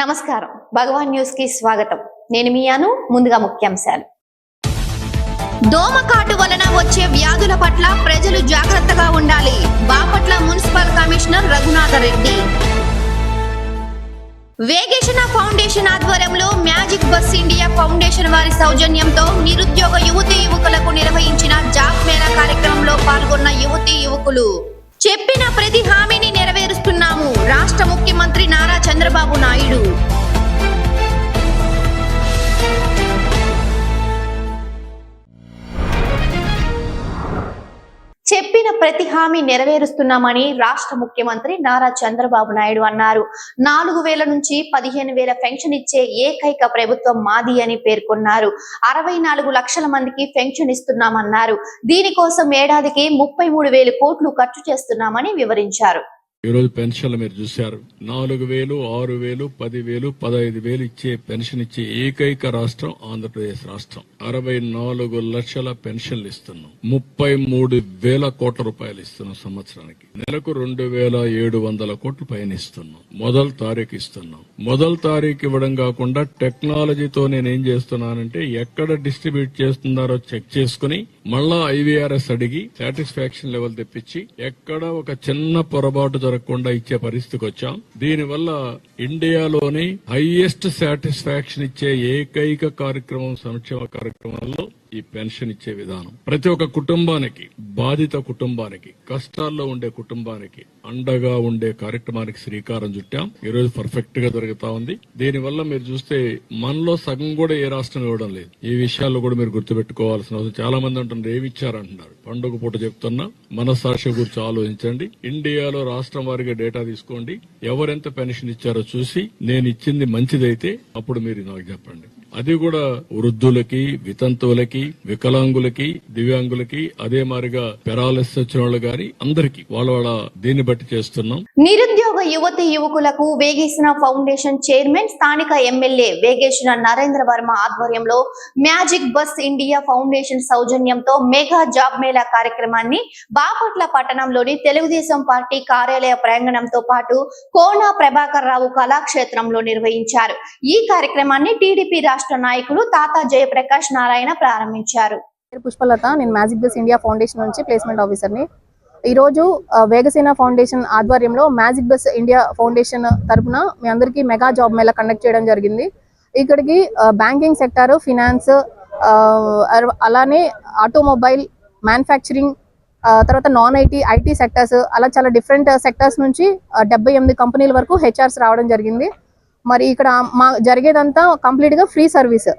నమస్కారం. భగవాన్ న్యూస్కి స్వాగతం. నేను మీయాను ముందుగా ముఖ్యాంశాలు. దోమకాటు వలన వచ్చే వ్యాధుల పట్ల ప్రజలు జాగ్రత్తగా ఉండాలి. Bapatla municipal commissioner Raghunatha Reddy. Vegesana foundation ఆధ్వర్యంలో మ్యాజిక్ బస్ ఇండియా ఫౌండేషన్ వారి సౌజన్యంతో నిరుద్యోగ యువతి యువకులకు నిర్వహించిన జాబ్ మేళా కార్యక్రమంలో పాల్గొన్న యువతి యువకులు. చెప్పిన ప్రతి హామీని ముఖ్యమంత్రి నారా చంద్రబాబు నాయుడు. చెప్పిన ప్రతి హామీ నెరవేరుస్తున్నామని రాష్ట్ర ముఖ్యమంత్రి నారా చంద్రబాబు నాయుడు అన్నారు. నాలుగు వేల నుంచి పదిహేను వేల పెన్షన్ ఇచ్చే ఏకైక ప్రభుత్వం మాది అని పేర్కొన్నారు. అరవై నాలుగు లక్షల మందికి పెన్షన్ ఇస్తున్నామన్నారు. దీనికోసం ఏడాదికి ముప్పై మూడు వేలు కోట్లు ఖర్చు చేస్తున్నామని వివరించారు. ఈ రోజు పెన్షన్లు మీరు చూశారు. నాలుగు వేలు ఆరు వేలు పది వేలు పదహైదు వేలు ఇచ్చే పెన్షన్ ఇచ్చే ఏకైక రాష్ట్రం ఆంధ్రప్రదేశ్ రాష్ట్రం. అరవై నాలుగు లక్షల పెన్షన్లు ఇస్తున్నాం. ముప్పై మూడు వేల కోట్ల రూపాయలు ఇస్తున్నాం సంవత్సరానికి. నెలకు రెండు వేల ఏడు వందల కోట్లు పైన ఇస్తున్నాం. మొదటి తారీఖు ఇస్తున్నాం. మొదటి తారీఖు ఇవ్వడం కాకుండా టెక్నాలజీతో నేను ఏం చేస్తున్నానంటే ఎక్కడ డిస్ట్రిబ్యూట్ చేస్తున్నారో చెక్ చేసుకుని మళ్ళా ఐవీఆర్ఎస్ అడిగి సాటిస్ఫాక్షన్ లెవెల్ తెప్పించి ఎక్కడ ఒక చిన్న పొరపాటు జరగకుండా ఇచ్చే పరిస్థితికి వచ్చాం. దీనివల్ల ఇండియాలోని హైయెస్ట్ సాటిస్ఫాక్షన్ ఇచ్చే ఏకైక కార్యక్రమం సంక్షేమ కార్యక్రమాల్లో ఈ పెన్షన్ ఇచ్చే విధానం. ప్రతి ఒక్క కుటుంబానికి బాధిత కుటుంబానికి కష్టాల్లో ఉండే కుటుంబానికి అండగా ఉండే కార్యక్రమానికి శ్రీకారం చుట్టాం. ఈ రోజు పర్ఫెక్ట్గా జరుగుతా ఉంది. దీనివల్ల మీరు చూస్తే మనలో సగం కూడా ఏ రాష్ట్రం ఇవ్వడం లేదు. ఈ విషయాల్లో కూడా మీరు గుర్తుపెట్టుకోవాల్సిన అవసరం. చాలా మంది అంటున్నారు ఏమిచ్చారంటున్నారు పండుగ పూట చెప్తున్నా మనస్సాక్షి గురించి ఆలోచించండి. ఇండియాలో రాష్ట్రం వారిగా డేటా తీసుకోండి. ఎవరెంత పెన్షన్ ఇచ్చారో చూసి నేను ఇచ్చింది మంచిదైతే అప్పుడు మీరు నాకు చెప్పండి. అది కూడా వృద్ధులకి వితంతువులకి వికలాంగులకి దివ్యాంగులకి అదే మారిగా పెరాలసిస్ వచ్చిన వాళ్ళు గాని అందరికి వాళ్ళ వాళ్ళ దీన్ని బట్టి చేస్తున్నాం. నిరుద్యోగ యువతి యువకులకు వేగేసిన ఫౌండేషన్ చైర్మన్ స్థానిక ఎమ్మెల్యే వేగేసిన నరేంద్ర వర్మ ఆధ్వర్యంలో మ్యాజిక్ బస్ ఇండియా ఫౌండేషన్ సౌజన్యంతో మెగా జాబ్ మేళా కార్యక్రమాన్ని బాపట్ల పట్టణంలోని తెలుగుదేశం పార్టీ కార్యాలయ ప్రాంగణంతో పాటు కోన ప్రభాకర్ రావు కళాక్షేత్రంలో నిర్వహించారు. ఈ కార్యక్రమాన్ని టీడీపీ రాష్ట్ర రాష్ట్ర నాయకులు తాతా జయప్రకాష్ నారాయణ ప్రారంభించారు. పేరు పుష్పలత. నేను మ్యాజిక్ బస్ ఇండియా ఫౌండేషన్ నుంచి ప్లేస్మెంట్ ఆఫీసర్ని. ఈరోజు ఆ, వేగసేన ఫౌండేషన్ ఆధ్వర్యంలో మ్యాజిక్ బస్ ఇండియా ఫౌండేషన్ తరపున మీ అందరికీ మెగా జాబ్ మేళా కండక్ట్ చేయడం జరిగింది. ఇక్కడికి బ్యాంకింగ్ సెక్టార్ ఫినాన్స్ అలానే ఆటోమొబైల్ మ్యానుఫ్యాక్చరింగ్ తర్వాత నాన్ ఐటీ ఐటీ సెక్టర్స్ అలా చాలా డిఫరెంట్ సెక్టర్స్ నుంచి డెబ్బై ఎనిమిది కంపెనీల వరకు హెచ్ఆర్స్ రావడం జరిగింది. మరి ఇక్కడ మా జరిగేదంతా కంప్లీట్గా ఫ్రీ సర్వీస్.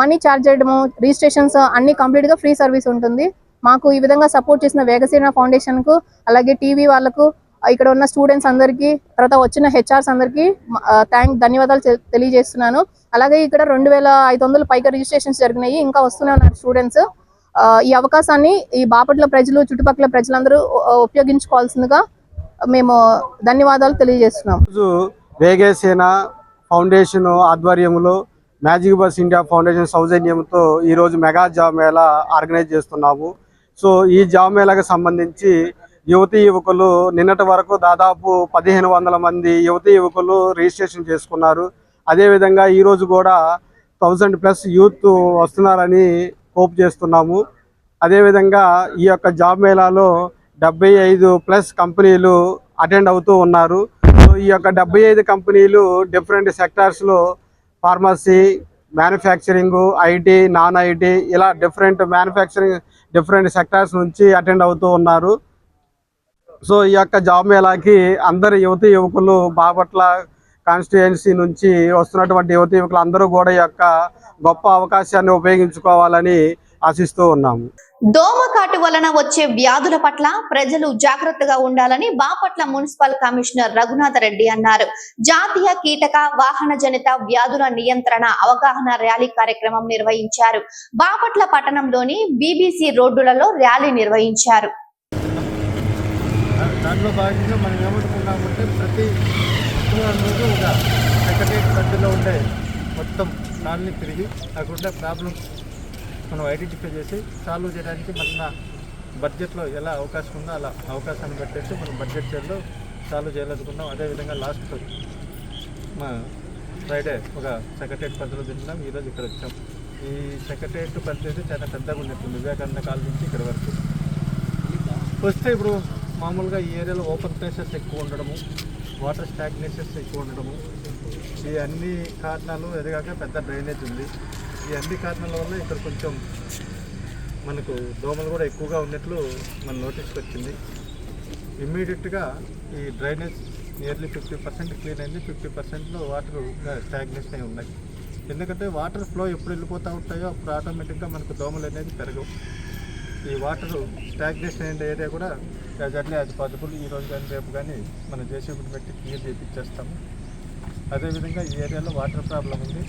మనీ ఛార్జ్ చేయడము రిజిస్ట్రేషన్స్ అన్ని కంప్లీట్గా ఫ్రీ సర్వీస్ ఉంటుంది. మాకు ఈ విధంగా సపోర్ట్ చేసిన వేగసేన ఫౌండేషన్కు అలాగే టీవీ వాళ్ళకు ఇక్కడ ఉన్న స్టూడెంట్స్ అందరికీ తర్వాత వచ్చిన హెచ్ఆర్స్ అందరికీ థ్యాంక్ ధన్యవాదాలు తెలియజేస్తున్నాను. అలాగే ఇక్కడ రెండు వేల ఐదు వందల పైగా రిజిస్ట్రేషన్స్ జరిగినాయి. ఇంకా వస్తూనే ఉన్నారు స్టూడెంట్స్. ఈ అవకాశాన్ని ఈ బాపట్ల ప్రజలు చుట్టుపక్కల ప్రజలందరూ ఉపయోగించుకోవాల్సిందిగా మేము ధన్యవాదాలు తెలియజేస్తున్నాం. వేగేసేన ఫౌండేషన్ ఆధ్వర్యంలో మ్యాజిక్ బస్ ఇండియా ఫౌండేషన్ సౌజన్యంతో ఈరోజు మెగా జాబ్ మేళా ఆర్గనైజ్ చేస్తున్నాము. సో ఈ జాబ్ మేళాకి సంబంధించి యువతీ యువకులు నిన్నటి వరకు దాదాపు పదిహేను వందల మంది యువతీ యువకులు రిజిస్ట్రేషన్ చేసుకున్నారు. అదేవిధంగా ఈరోజు కూడా థౌజండ్ ప్లస్ యూత్ వస్తున్నారని హోప్ చేస్తున్నాము. అదేవిధంగా ఈ యొక్క జాబ్ మేళాలో డెబ్బై ఐదు ప్లస్ కంపెనీలు అటెండ్ అవుతూ ఉన్నారు. ఈ యొక్క డెబ్బై ఐదు కంపెనీలు different సెక్టార్స్లో pharmacy manufacturing IT non IT ఇలా డిఫరెంట్ మ్యానుఫ్యాక్చరింగ్ డిఫరెంట్ సెక్టార్స్ నుంచి అటెండ్ అవుతూ ఉన్నారు. సో ఈ యొక్క జాబ్ మేళాకి అందరు యువతి యువకులు బాపట్ల కాన్స్టిట్యుయెన్సీ నుంచి వస్తున్నటువంటి యువతి యువకులు అందరూ కూడా ఈ యొక్క గొప్ప అవకాశాన్ని ఉపయోగించుకోవాలని ఆశిస్తూ ఉన్నాము. దోమకాటు వలన వచ్చే వ్యాధుల పట్ల ప్రజలు జాగ్రత్తగా ఉండాలని బాపట్ల మున్సిపల్ కమిషనర్ రఘునాథ రెడ్డి అన్నారు. జాతీయ కీటక వాహన జనిత వ్యాధుల నియంత్రణ అవగాహన ర్యాలీ కార్యక్రమం నిర్వహించారు. బాపట్ల పట్టణంలోని బీబీసీ రోడ్డులలో ర్యాలీ నిర్వహించారు. దాంట్లో భాగంగా మనం ఏమనుకున్నామంటే ప్రతి శుక్రవారం రోజు ఒక సెక్రటరీ పరిధిలో ఉండే మొత్తం దాన్ని తిరిగి అక్కడ ఉండే ప్రాబ్లమ్స్ మనం ఐడెంటిఫై చేసి సాల్వ్ చేయడానికి మన బడ్జెట్లో ఎలా అవకాశం ఉందో అలా అవకాశాన్ని పెట్టేసి మనం బడ్జెట్ చేయాలో సాల్వ్ చేయాలనుకున్నాం అదేవిధంగా లాస్ట్ మా ఫ్రైడే ఒక సెక్రటరేట్ పరిధిలో తిన్నాం ఈరోజు ఇక్కడ వచ్చాం. ఈ సెక్రటరేట్ పరిధి అయితే చాలా పెద్దగా ఉన్నట్టుంది వివేకానంద కాల్ నుంచి ఇక్కడ వరకు. వస్తే ఇప్పుడు మామూలుగా ఈ ఏరియాలో ఓపెన్ ప్లేసెస్ ఎక్కువ ఉండడము వాటర్ స్టాగ్నేషన్స్ ఎక్కువ ఉండడము ఈ అన్ని కారణాలు ఎదగాక పెద్ద డ్రైనేజ్ ఉంది. ఈ అన్ని కారణాల వల్ల ఇక్కడ కొంచెం మనకు దోమలు కూడా ఎక్కువగా ఉన్నట్లు మన నోటీస్కి వచ్చింది. ఇమ్మీడియట్గా ఈ drainage nearly fifty percent clean అయింది. ఫిఫ్టీ పర్సెంట్లో వాటర్ స్టాగ్నేషన్ అయి ఉన్నాయి ఎందుకంటే వాటర్ ఫ్లో ఎప్పుడు వెళ్ళిపోతూ ఉంటాయో అప్పుడు ఆటోమేటిక్గా మనకు దోమలు అనేది పెరగవు. ఈ వాటర్ స్టాగ్నేషన్ అయిన ఏరియా కూడా గజర్లీ అది పదుపులు ఈ రోజు కానీ రేపు కానీ మన జేసీబీని పెట్టి క్లియర్ చేయించేస్తాము అదేవిధంగా ఈ ఏరియాలో వాటర్ ప్రాబ్లం ఉంది.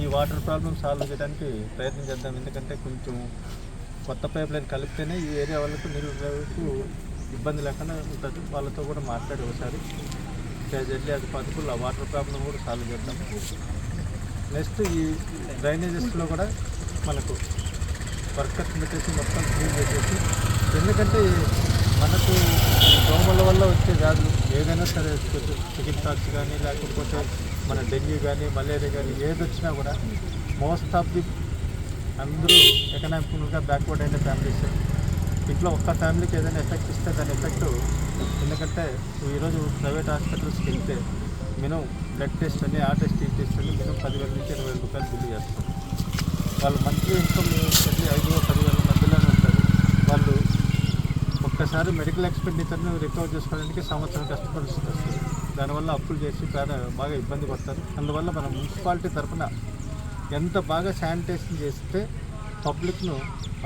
ఈ వాటర్ ప్రాబ్లం సాల్వ్ చేయడానికి ప్రయత్నం చేద్దాం. ఎందుకంటే కొంచెం కొత్త పైప్ లైన్ కలిపితేనే ఈ ఏరియా వాళ్ళకు నిరుద్యోగులకు ఇబ్బంది లేకుండా ఉంటుంది. వాళ్ళతో కూడా మాట్లాడి ఒకసారి జల్లి అది పదుకులు ఆ వాటర్ ప్రాబ్లం కూడా సాల్వ్ చేద్దాం. నెక్స్ట్ ఈ డ్రైనేజెస్లో కూడా మనకు వర్కర్స్ పెట్టేసి మొత్తం క్లీన్ చేసేసి ఎందుకంటే మనకు దోమల వల్ల వచ్చే వ్యాధులు ఏదైనా సరే చికెన్ టాక్స్ కానీ లేకపోతే మన డెంగ్యూ కానీ మలేరియా కానీ ఏది వచ్చినా కూడా మోస్ట్ ఆఫ్ ది అందరూ ఎకనామికల్గా బ్యాక్వర్డ్ అయిన ఫ్యామిలీస్ ఇంట్లో ఒక్క ఫ్యామిలీకి ఏదైనా ఎఫెక్ట్ ఇస్తే దాని ఎఫెక్ట్ ఎందుకంటే ఈరోజు ప్రైవేట్ హాస్పిటల్స్కి వెళ్తే మినిమం బ్లడ్ టెస్ట్ అని ఆ టెస్ట్ ఈ టెస్ట్ అని మినిమం పదివేల నుంచి ఇరవై వేల రూపాయలు బిల్లు చేస్తారు. వాళ్ళు మంత్లీ ఇన్కమ్ ప్రతి ఐదు పదివేల మధ్యలోనే ఉంటుంది. వాళ్ళు ఒక్కసారి మెడికల్ ఎక్స్పెండిచర్ని రికవర్ చేసుకోవడానికి సంవత్సరం కష్టపడాల్సి వస్తుంది. దానివల్ల అప్పులు చేసి చాలా బాగా ఇబ్బంది పడతారు. అందువల్ల మన మున్సిపాలిటీ తరఫున ఎంత బాగా శానిటైజేషన్ చేస్తే పబ్లిక్ను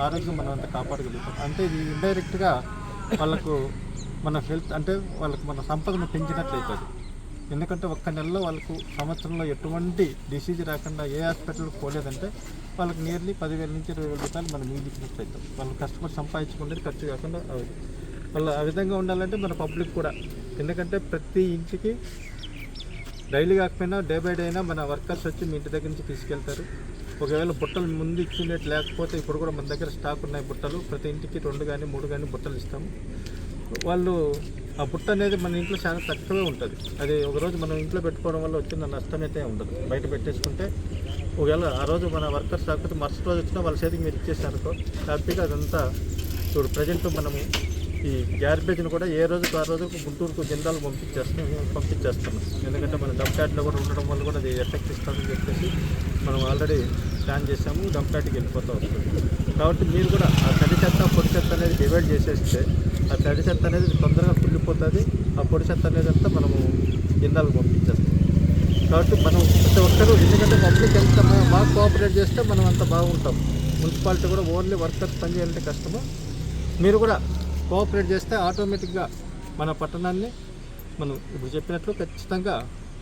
ఆరోగ్యం మనం అంత కాపాడగలుగుతాం. అంటే ఇది ఇండైరెక్ట్గా వాళ్ళకు మన హెల్త్ అంటే వాళ్ళకు మన సంపదను పెంచినట్లయితుంది ఎందుకంటే ఒక్క నెలలో వాళ్ళకు సంవత్సరంలో ఎటువంటి డిసీజ్ రాకుండా ఏ హాస్పిటల్కి పోలేదంటే వాళ్ళకి నియర్లీ పదివేల నుంచి ఇరవై వేల రూపాయలు మనం మిగిలిచినట్టు వాళ్ళు కష్టపడి సంపాదించుకునేది ఖర్చు కాకుండా మళ్ళీ ఆ విధంగా ఉండాలంటే మన పబ్లిక్ కూడా. ఎందుకంటే ప్రతి ఇంటికి డైలీ కాకపోయినా డే బై డే అయినా మన వర్కర్స్ వచ్చి మీ ఇంటి దగ్గర నుంచి తీసుకెళ్తారు. ఒకవేళ బుట్టలు ముందు ఇచ్చినట్టు లేకపోతే ఇప్పుడు కూడా మన దగ్గర స్టాక్ ఉన్నాయి బుట్టలు. ప్రతి ఇంటికి రెండు కానీ మూడు కానీ బుట్టలు ఇస్తాము. వాళ్ళు ఆ బుట్ట అనేది మన ఇంట్లో చాలా తక్కువే ఉంటుంది. అది ఒక రోజు మనం ఇంట్లో పెట్టుకోవడం వల్ల వచ్చిన నష్టం అయితే ఉండదు. బయట పెట్టేసుకుంటే ఒకవేళ ఆ రోజు మన వర్కర్స్ రాకపోతే మరుసటి రోజు వచ్చినా వాళ్ళ చేతికి మీరు ఇచ్చేసారనుకో హ్యాపీగా అదంతా ఇప్పుడు ప్రజెంట్ మనము ఈ గ్యార్బేజ్ని కూడా ఏ రోజుకు ఆ రోజు గుంటూరుకు జిందాలు పంపించేస్తాం పంపించేస్తున్నాం ఎందుకంటే మన డంప్ కూడా ఉండడం వల్ల కూడా అది ఎఫెక్ట్ ఇస్తామని చెప్పేసి మనం ఆల్రెడీ ప్లాన్ చేసాము డంప్ వెళ్ళిపోతూ. వస్తుంది కాబట్టి మీరు కూడా ఆ తడి చెత్త పొడి చెత్త అనేది డివైడ్ చేసేస్తే ఆ తడి చెత్త అనేది తొందరగా కుళ్ళిపోతుంది. ఆ పొడి చెత్త అనేది అంతా మనము జిందాలకు పంపించేస్తాం. కాబట్టి మనం ప్రతి ఒక్కరూ ఎందుకంటే పబ్లిక్ ఎంత మా- బాగా కోఆపరేట్ చేస్తే మనం అంత బాగుంటాం. మున్సిపాలిటీ కూడా ఓన్లీ వర్కర్స్ పని చేయాలంటే కష్టము. మీరు కూడా కోఆపరేట్ చేస్తే ఆటోమేటిక్గా మన పట్టణాన్ని మనం ఇప్పుడు చెప్పినట్లు ఖచ్చితంగా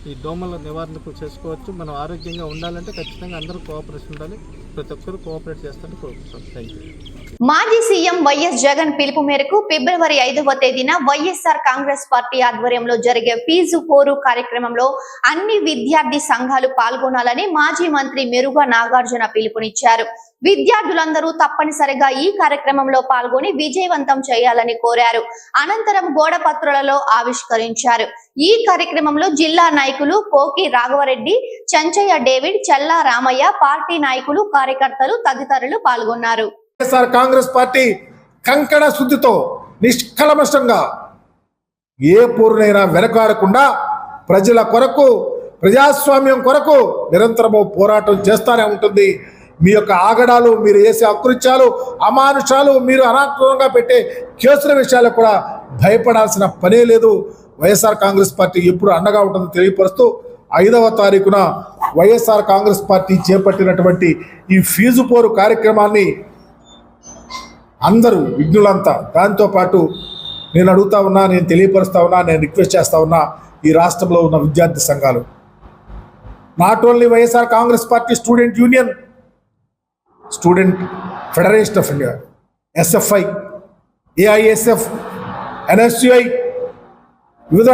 ఈ దోమల నివారణకు చేసుకోవచ్చు. మనం ఆరోగ్యంగా ఉండాలంటే ఖచ్చితంగా అందరూ కోఆపరేషన్ ఉండాలి. ప్రతి ఒక్కరూ కోఆపరేట్ చేస్తారని కోరుకుంటాం థ్యాంక్ యూ మాజీ సీఎం వైఎస్ జగన్ పిలుపు మేరకు ఫిబ్రవరి ఐదవ తేదీన వైఎస్ఆర్ కాంగ్రెస్ పార్టీ ఆధ్వర్యంలో జరిగే ఫీజు పోరు కార్యక్రమంలో అన్ని విద్యార్థి సంఘాలు పాల్గొనాలని మాజీ మంత్రి మెరుగ నాగార్జున పిలుపునిచ్చారు. విద్యార్థులందరూ తప్పనిసరిగా ఈ కార్యక్రమంలో పాల్గొని విజయవంతం చేయాలని కోరారు. అనంతరం గోడపత్రులలో ఆవిష్కరించారు. ఈ కార్యక్రమంలో జిల్లా నాయకులు కోకి రాఘవరెడ్డి చంచయ్య డేవిడ్ చల్లా రామయ్య పార్టీ నాయకులు కార్యకర్తలు తదితరులు పాల్గొన్నారు. కాంగ్రెస్ పార్టీ కంకణ శుద్ధితో నిష్కలమషంగా ఏ పోరునైనా వెనకాడకుండా ప్రజల కొరకు ప్రజాస్వామ్యం కొరకు నిరంతరము పోరాటం చేస్తానే ఉంటుంది. మీ యొక్క ఆగడాలు మీరు వేసే అకృత్యాలు అమానుషాలు మీరు అనాత్మకంగా పెట్టే కేసుల విషయాలకు కూడా భయపడాల్సిన పనే లేదు. వైఎస్ఆర్ కాంగ్రెస్ పార్టీ ఎప్పుడు అండగా ఉంటుందో తెలియపరుస్తూ ఐదవ తారీఖున వైఎస్ఆర్ కాంగ్రెస్ పార్టీ చేపట్టినటువంటి ఈ ఫీజు పోరు కార్యక్రమాన్ని అందరూ విఘ్నులంతా. దాంతోపాటు నేను అడుగుతా ఉన్నా నేను తెలియపరుస్తా ఉన్నా నేను రిక్వెస్ట్ చేస్తా ఉన్నా ఈ రాష్ట్రంలో ఉన్న విద్యార్థి సంఘాలు. Not only YSR Congress party student union student federation of India SFI AISF NSUI వివిధ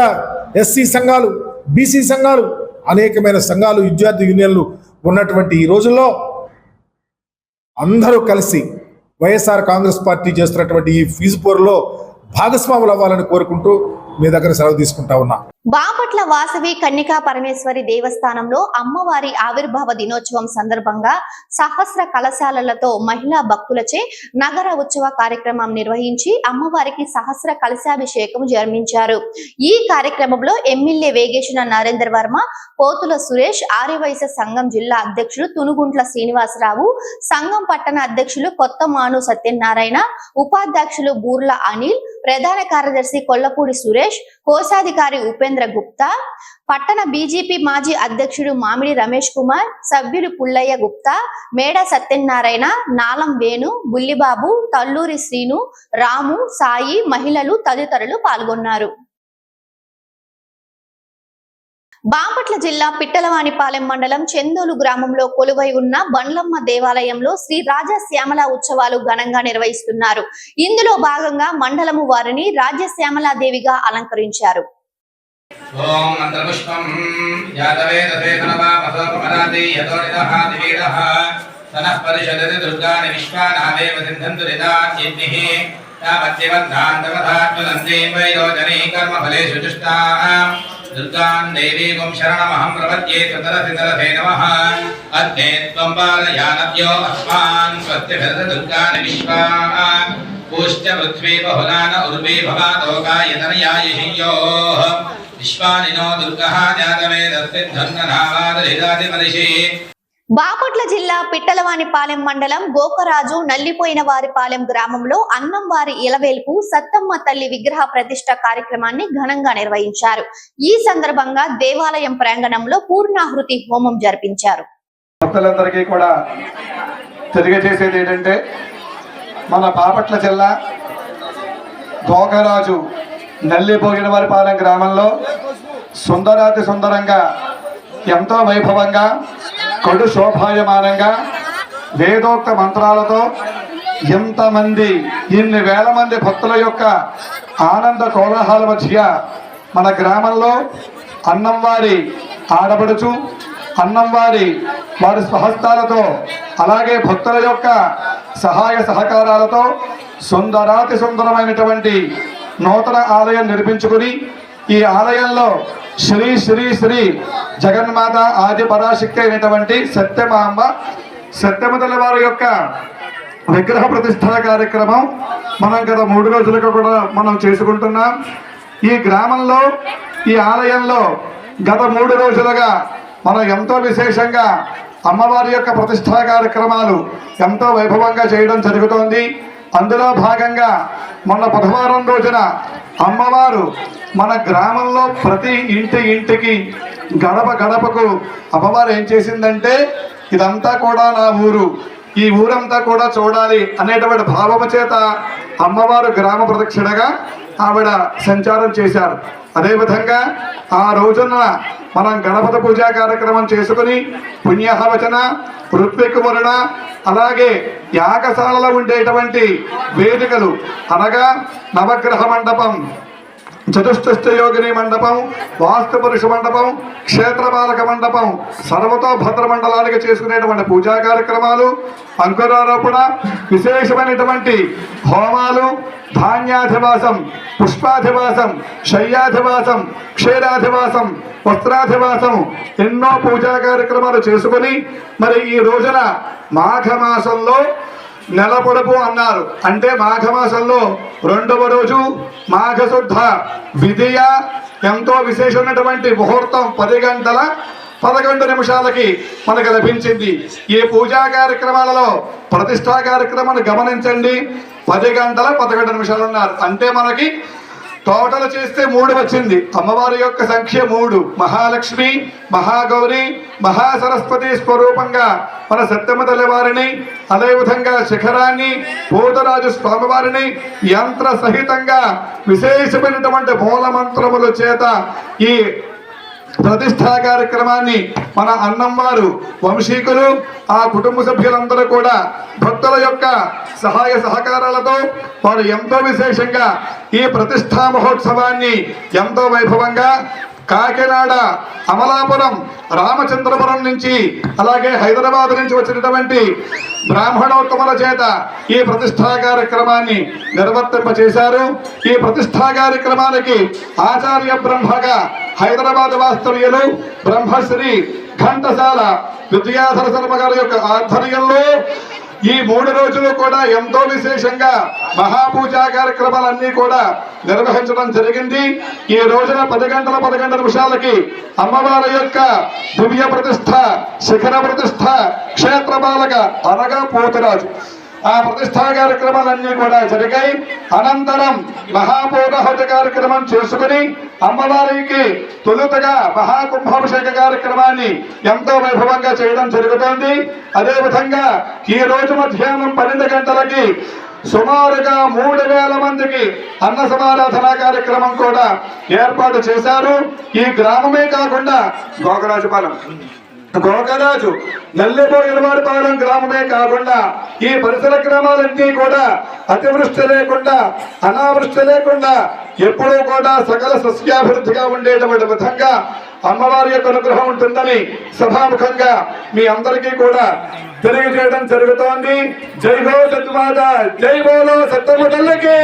ఎస్సీ సంఘాలు బీసీ సంఘాలు అనేకమైన సంఘాలు విద్యార్థి యూనియన్లు ఉన్నటువంటి ఈ రోజుల్లో అందరూ కలిసి వైఎస్ఆర్ కాంగ్రెస్ పార్టీ చేస్తున్నటువంటి ఈ ఫీజు పోరులో భాగస్వాములు అవ్వాలని కోరుకుంటూ మీ దగ్గర సెలవు తీసుకుంటా ఉన్నా. బాపట్ల వాసవి కన్నికా పరమేశ్వరి దేవస్థానంలో అమ్మవారి ఆవిర్భావ దినోత్సవం సందర్భంగా సహస్ర కళశాలలతో మహిళా భక్తులచే నగర ఉత్సవ కార్యక్రమం నిర్వహించి అమ్మవారికి సహస్ర కలశాభిషేకం జరిపించారు. ఈ కార్యక్రమంలో ఎమ్మెల్యే వేగేశ్వర నరేందర్ వర్మ పోతుల సురేష్ ఆర్యవైశ్య సంఘం జిల్లా అధ్యక్షులు తునుగుంట్ల శ్రీనివాసరావు సంఘం పట్టణ అధ్యక్షులు కొత్త మాను సత్యనారాయణ ఉపాధ్యక్షులు బూర్ల అనిల్ ప్రధాన కార్యదర్శి కొల్లపూడి సురేష్ కోశాధికారి ఉపేంద్ర గుప్తా పట్టణ బీజేపీ మాజీ అధ్యక్షుడు మామిడి రమేష్ కుమార్ సభ్యులు పుల్లయ్య గుప్తా మేడ సత్యనారాయణ నాలం వేణు బుల్లిబాబు తల్లూరి శ్రీను రాము సాయి మహిళలు తదితరులు పాల్గొన్నారు. బాపట్ల జిల్లా పిట్టలవానిపాలెం మండలం చెందోలు గ్రామంలో కొలువై ఉన్న బండ్లమ్మ దేవాలయంలో శ్రీ రాజా శ్యామల ఉత్సవాలు ఘనంగా నిర్వహిస్తున్నారు. ఇందులో భాగంగా మండలము వారిని రాజశ్యామలాదేవిగా అలంకరించారు. ఓం మంత్రపుష్పం యాదవేదసేతనవామసోపమరాది యతోనిదః దివీరः తనః పరిషదతి దుర్గాని విశ్వానాదేవ సిద్ధంతు నిదాన్యజ్ఞిః తావద్యవద్ధాంతవధాత్మదంతీం వైరోచనీ కర్మఫలేషు చుష్టాః దుర్గాం దేవీం శరణమహం ప్రపద్యే సుతరసితరసే నమః. అగ్నే త్వం పాలయానవ్యో అస్మాన్ స్వస్తిభిర్ద దుర్గాని విశ్వాః. పూష్ట పృథ్వీ బహులాన ఉర్వీ భవాతోకాయతనయాయిషియోః విశ్వానినో దుర్గः జాతవేదస్తిద్ధన్ననావాదరిదాదిమనిషి బాపట్ల జిల్లా పిట్టలవానిపాలెం మండలం గోకరాజు నల్లిపోయిన వారిపాలెం గ్రామంలో అన్నంవారి ఇలవేల్పు సత్తమ్మ తల్లి విగ్రహ ప్రతిష్ట కార్యక్రమాన్ని ఘనంగా నిర్వహించారు. ఈ సందర్భంగా దేవాలయం ప్రాంగణంలో పూర్ణాహృతి హోమం జరిపించారు. భక్తులందరికీ కూడా తెలియజేసేది ఏంటంటే మన బాపట్ల జిల్లా గోకరాజు నల్లిపోగినవారిపాలెం గ్రామంలో సుందరాతి సుందరంగా ఎంతో వైభవంగా కడు శోభాయమానంగా వేదోక్త మంత్రాలతో ఎంతమంది ఇన్ని వేల మంది భక్తుల యొక్క ఆనంద కోలాహాల మధ్య మన గ్రామంలో అన్నంవారి ఆడబడుచు అన్నంవారి వారి స్వహస్తాలతో అలాగే భక్తుల యొక్క సహాయ సహకారాలతో సుందరాతి సుందరమైనటువంటి నూతన ఆలయం నిర్మించుకుని ఈ ఆలయంలో శ్రీ శ్రీ శ్రీ జగన్మాత ఆది పరాశక్తి అయినటువంటి సత్యమాంబ సత్యమతల వారి యొక్క విగ్రహ ప్రతిష్ఠా కార్యక్రమం మనం గత మూడు రోజులుగా కూడా మనం చేసుకుంటున్నాం. ఈ గ్రామంలో ఈ ఆలయంలో గత మూడు రోజులుగా మనం ఎంతో విశేషంగా అమ్మవారి యొక్క ప్రతిష్ఠా కార్యక్రమాలు ఎంతో వైభవంగా చేయడం జరుగుతోంది. అందులో భాగంగా మొన్న బుధవారం రోజున అమ్మవారు మన గ్రామంలో ప్రతి ఇంటి ఇంటికి గడప గడపకు అమ్మవారు ఏం చేసిందంటే ఇదంతా కూడా నా ఊరు ఈ ఊరంతా కూడా చూడాలి అనేటువంటి భావము చేత అమ్మవారు గ్రామ ప్రదక్షిణగా ఆవిడ సంచారం చేశారు. అదేవిధంగా ఆ రోజున మనం గణపతి పూజా కార్యక్రమం చేసుకుని పుణ్యహవచన ఋత్వికుమరణ అలాగే యాగశాలలో ఉండేటువంటి వేదికలు అనగా నవగ్రహ మండపం. చతుష్టష్ట యోగిని మండపం వాస్తు పురుష మండపం క్షేత్రపాలక మండపం సర్వతో భద్ర మండలానికి చేసుకునేటువంటి పూజా కార్యక్రమాలు అంకురారోపణ విశేషమైనటువంటి హోమాలు ధాన్యాధివాసం పుష్పాధివాసం శయ్యాధివాసం క్షీరాధివాసం వస్త్రాధివాసం ఎన్నో పూజా కార్యక్రమాలు చేసుకుని మరి ఈ రోజున మాఘమాసంలో నెల పొడపు అన్నారు. అంటే మాఘమాసంలో రెండవ రోజు మాఘశుద్ధ విధియ ఎంతో విశేషమైనటువంటి ముహూర్తం పది గంటల పదకొండు నిమిషాలకి మనకు లభించింది. ఈ పూజా కార్యక్రమాలలో ప్రతిష్టా కార్యక్రమాన్ని గమనించండి. పది గంటల పదకొండు నిమిషాలు ఉన్నారు. అంటే మనకి తోటలు చేస్తే మూడు వచ్చింది. అమ్మవారి యొక్క సంఖ్య మూడు. మహాలక్ష్మి మహాగౌరి మహాసరస్వతి స్వరూపంగా మన సత్యమ తల్లివారిని అదేవిధంగా శిఖరాన్ని భూతరాజు స్వామివారిని యంత్ర సహితంగా విశేషమైనటువంటి మూల మంత్రముల చేత ఈ ప్రతిష్టా కార్యక్రమాన్ని మన అన్నంవారు వంశీకులు ఆ కుటుంబ సభ్యులందరూ కూడా భక్తుల యొక్క సహాయ సహకారాలతో వారు ఎంతో విశేషంగా ఈ ప్రతిష్టా మహోత్సవాన్ని ఎంతో వైభవంగా కాకినాడ అమలాపురం రామచంద్రపురం నుంచి అలాగే హైదరాబాద్ నుంచి వచ్చినటువంటి బ్రాహ్మణోత్తముల చేత ఈ ప్రతిష్టా కార్యక్రమాన్ని నిర్వర్తింపచేశారు. ఈ ప్రతిష్టా కార్యక్రమానికి ఆచార్య బ్రహ్మగా హైదరాబాద్ వాస్తవ్యులు బ్రహ్మశ్రీ ఘంటసాల విద్యాధర శర్మ గారి యొక్క ఆధ్వర్యంలో ఈ మూడు రోజులు కూడా ఎంతో విశేషంగా మహాపూజా కార్యక్రమాలన్నీ కూడా నిర్వహించడం జరిగింది. ఈ రోజున పది గంటల పది గంటల నిమిషాలకి అమ్మవారి యొక్క దివ్య ప్రతిష్ట శిఖర ప్రతిష్ట క్షేత్ర బాలక అనగా పోతురాజు. ఆ ప్రతిష్టా కార్యక్రమాలన్నీ కూడా జరిగాయి. అనంతరం మహాపూర్ణహోత కార్యక్రమం చేసుకుని అమ్మవారికి తొలుతగా మహాకుంభాభిషేక కార్యక్రమాన్ని ఎంతో వైభవంగా చేయడం జరుగుతోంది. అదేవిధంగా ఈ రోజు మధ్యాహ్నం పన్నెండు గంటలకి సుమారుగా మూడు వేల మందికి అన్న సమారాధన కార్యక్రమం కూడా ఏర్పాటు చేశారు. ఈ గ్రామమే కాకుండా గోగరాజుపాలెం. గోకరాజు నల్లెపోయినవారిపాలెం గ్రామమే కాకుండా ఈ పరిసర గ్రామాలన్నీ కూడా అతివృష్టి లేకుండా అనావృష్టి లేకుండా ఎప్పుడూ కూడా సకల సస్యాభివృద్ధిగా ఉండేటువంటి విధంగా అమ్మవారి యొక్క అనుగ్రహం ఉంటుందని సభాముఖంగా మీ అందరికీ కూడా తెలియజేయడం జరుగుతోంది. జై హో సత్యమాత జై బోలో సత్తమ్మ తల్లకి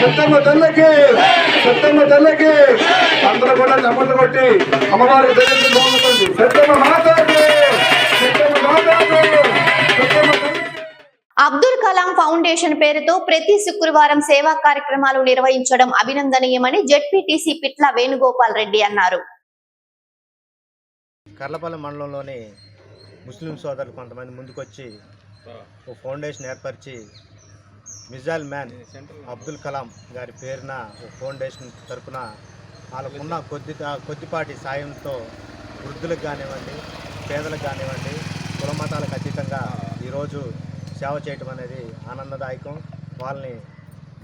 సత్తమ్మ తల్లకి సత్తమ్మ తల్లకి. అందరూ కూడా చప్పట్లు కొట్టి అమ్మవారికి దగ్గరికి సత్తమ్మ మాతాకి సత్తమ్మ మాతాకి అబ్దుల్ కలాం ఫౌండేషన్ పేరుతో ప్రతి శుక్రవారం సేవా కార్యక్రమాలు నిర్వహించడం అభినందనీయమని జెడ్పీటీసీ పిట్ల వేణుగోపాల్ రెడ్డి అన్నారు. కర్లపల్లి మండలంలోని ముస్లిం సోదరులు కొంతమంది ముందుకొచ్చి ఓ ఫౌండేషన్ ఏర్పరిచి మిజాల్ మ్యాన్ అబ్దుల్ కలాం గారి పేరున ఓ ఫౌండేషన్ తరపున వాళ్ళకున్న కొద్ది కొద్దిపాటి సాయంతో వృద్ధులకు కానివ్వండి పేదలకు కానివ్వండి కుల మతాలకు అతీతంగా ఈరోజు సేవ చేయటం అనేది ఆనందదాయకం. వాళ్ళని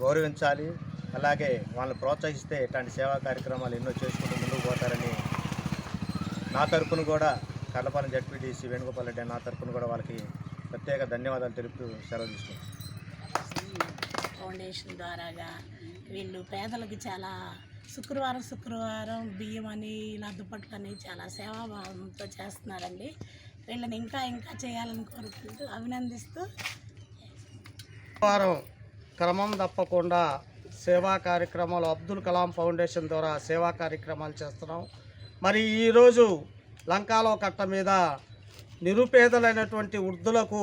గౌరవించాలి. అలాగే వాళ్ళని ప్రోత్సహిస్తే ఇట్లాంటి సేవా కార్యక్రమాలు ఎన్నో చేసుకుంటూ ముందుకు పోతారని నా తరపున కూడా కర్లపాలెం జడ్పీటీసీ వేణుగోపాల్ రెడ్డి నా తరపున కూడా వాళ్ళకి ప్రత్యేక ధన్యవాదాలు తెలుపుతూ సెలవు తీసుకుంటాను ఫౌండేషన్ ద్వారాగా వీళ్ళు పేదలకు చాలా శుక్రవారం శుక్రవారం బియ్యం అని ఇలా దుప్పట్లు అని చాలా సేవాభావంతో చేస్తున్నారండి. వీళ్ళని ఇంకా ఇంకా చేయాలని కోరుకుంటూ అభినందిస్తూ వారం క్రమం తప్పకుండా సేవా కార్యక్రమాలు అబ్దుల్ కలాం ఫౌండేషన్ ద్వారా సేవా కార్యక్రమాలు చేస్తున్నాం. మరి ఈరోజు లంకాలో కట్ట మీద నిరుపేదలైనటువంటి వృద్ధులకు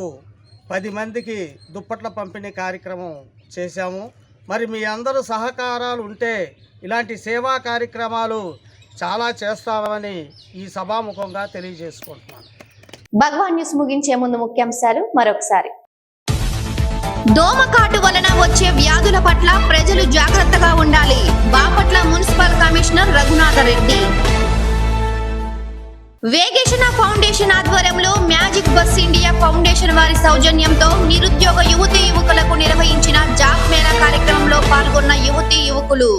పది మందికి దుప్పట్ల పంపిణీ కార్యక్రమం చేశాము. మరి మీ అందరూ సహకారాలు ఉంటే ఇలాంటి సేవా కార్యక్రమాలు చాలా చేస్తామని ఈ సభాముఖంగా తెలియజేసుకుంటున్నాను. భగవాన్ న్యూస్ ముగించే ముందు ముఖ్యాంశాలు మరొకసారి. దోమకాటు వలన వచ్చే వ్యాధుల పట్ల ప్రజలు జాగ్రత్తగా ఉండాలి. వేగేషణ ఫౌండేషన్ ఆధ్వర్యంలో మ్యాజిక్ బస్ ఇండియా ఫౌండేషన్ వారి సౌజన్యంతో నిరుద్యోగ యువతీ యువకులకు నిర్వహించిన జాబ్ మేళా కార్యక్రమంలో పాల్గొన్న యువతి యువకులు.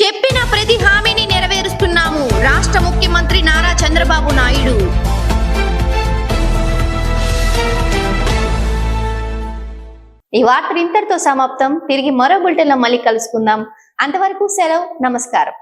చెప్పిన ప్రతి హామీని నెరవేరుస్తున్నాము రాష్ట్ర ముఖ్యమంత్రి నారా చంద్రబాబు నాయుడు. ఈ వార్త ఇంతటితో సమాప్తం. తిరిగి మరో బులెటిన్లో మళ్ళీ కలుసుకుందాం. అంతవరకు సెలవు నమస్కారం.